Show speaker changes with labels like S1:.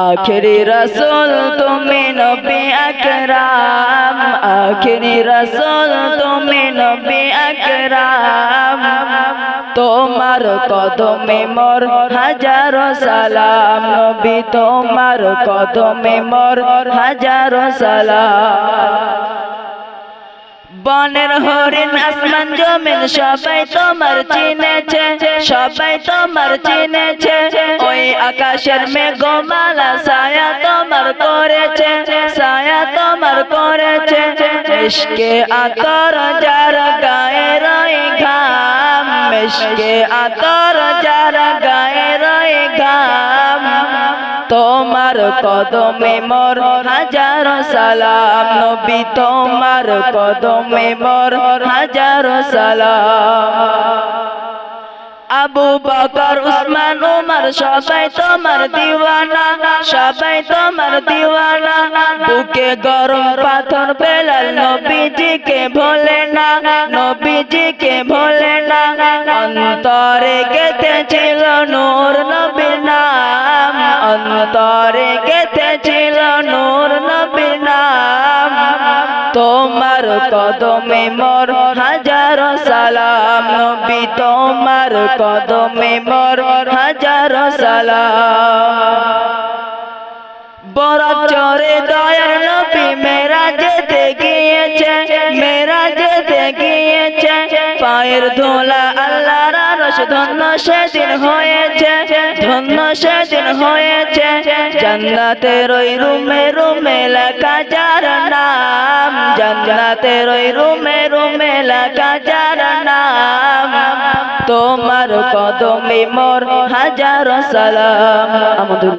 S1: আখিরি রসুল তুমি নবী আকরাম। আখিরি রসুল তুমি নবী আকরাম। তোমার কদমে মোর হাজার সালাম। নবী তোমার কদমে মোর হাজার সালাম। বনের হরিণ আসমান জমিন সবাই তোমার চিনেছে সবাই তোমার চিনেছে। আকাশের মেঘমালা ছায়া তোমার করেছে, ছায়া তোমার করেছে। মিশকে আতর যার গায়ে রই ঘাম, মিশকে আতর যার গায়ে রই ঘাম। তোমার কদমে মোর, হাজার সালাম, নবী তোমার কদমে মোর, হাজার সালাম। আবু বকর, উসমান, উমর, সবাই তোমার দিওয়ানা, সবাই তোমার দিওয়ানা। বুকে গরম পাথর বেলাল নবীজিকে ভোলে না, নবীজিকে ভোলে না। অন্তরে গেতে ছিল নূর নবীর নাম, অন্তরে গেতে ছিল নূর নবীর নাম। তোমার কদমে মোর হাজার সালাম, নবী তোমার কদমে মোর হাজার সালাম বড় চরে দয়ার নবী মেরা যেতে গিয়েছে মেরা যেতে গিয়েছে পায়ের ধোলা ধন্য সেদিন হয়েছে, ধন্য সেদিন হয়েছে। জান্নাতের ওই রুমে রুমে লেখা যার নাম, জান্নাতের ওই রুমে রুমে লেখা যার নাম। তোমার কদমে মোর হাজার সালাম। আমাদের